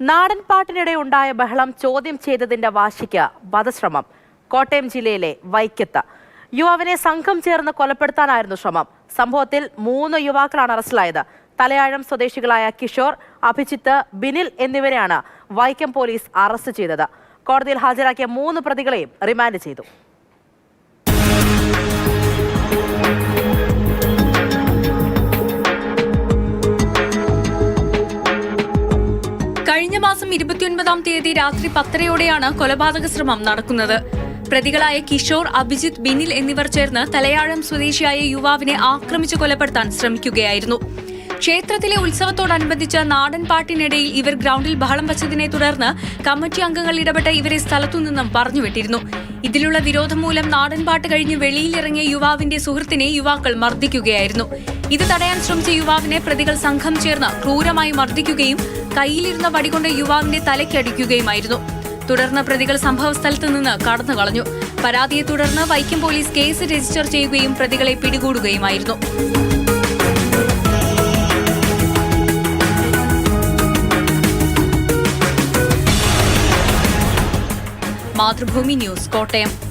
നാടൻ പാട്ടിനിടെ ഉണ്ടായ ബഹളം ചോദ്യം ചെയ്തതിന്റെ വാശിക്ക് വധശ്രമം. കോട്ടയം ജില്ലയിലെ വൈക്കത്ത്. യുവാവിനെ സംഘം ചേർന്ന് കൊലപ്പെടുത്താനായിരുന്നു ശ്രമം. സംഭവത്തിൽ മൂന്ന് യുവാക്കളാണ് അറസ്റ്റിലായത്. തലയാഴം സ്വദേശികളായ കിഷോർ അഭിജിത്ത് ബിനിൽ എന്നിവരെയാണ് വൈക്കം പോലീസ് അറസ്റ്റ് ചെയ്തത്. കോടതിയിൽ ഹാജരാക്കിയ മൂന്ന് പ്രതികളെയും റിമാൻഡ് ചെയ്തു. കഴിഞ്ഞ മാസം ഇരുപത്തിയൊൻപതാം തീയതി രാത്രി പത്തരയോടെയാണ് കൊലപാതക ശ്രമം നടക്കുന്നത്. പ്രതികളായ കിഷോർ അഭിജിത് ബിനിൽ എന്നിവർ ചേർന്ന് തലയാഴം സ്വദേശിയായ യുവാവിനെ ആക്രമിച്ചു കൊലപ്പെടുത്താൻ ശ്രമിക്കുകയായിരുന്നു. ക്ഷേത്രത്തിലെ ഉത്സവത്തോടനുബന്ധിച്ച് നാടൻ പാട്ടിനിടയിൽ ഇവർ ഗ്രൗണ്ടിൽ ബഹളം വച്ചതിനെ തുടർന്ന് കമ്മിറ്റി അംഗങ്ങൾ ഇടപെട്ട് ഇവരെ സ്ഥലത്തുനിന്നും പറഞ്ഞുവിട്ടിരുന്നു. ഇതിലുള്ള വിരോധം മൂലം നാടൻ പാട്ട് കഴിഞ്ഞ് വെളിയിലിറങ്ങിയ യുവാവിന്റെ സുഹൃത്തിനെ യുവാക്കൾ മർദ്ദിക്കുകയായിരുന്നു. ഇത് തടയാൻ ശ്രമിച്ച യുവാവിനെ പ്രതികൾ സംഘം ചേർന്ന് ക്രൂരമായി മർദ്ദിക്കുകയും കയ്യിലിരുന്ന വടികൊണ്ട് യുവാവിന്റെ തലയ്ക്കടിക്കുകയുമായിരുന്നു. തുടർന്ന് പ്രതികൾ സംഭവസ്ഥലത്ത് നിന്ന് കടന്നു കളഞ്ഞു പരാതിയെ തുടർന്ന് വൈക്കം പോലീസ് കേസ് രജിസ്റ്റർ ചെയ്യുകയും പ്രതികളെ പിടികൂടുകയുമായിരുന്നു. മാതൃഭൂമി ന്യൂസ് കോട്ടയം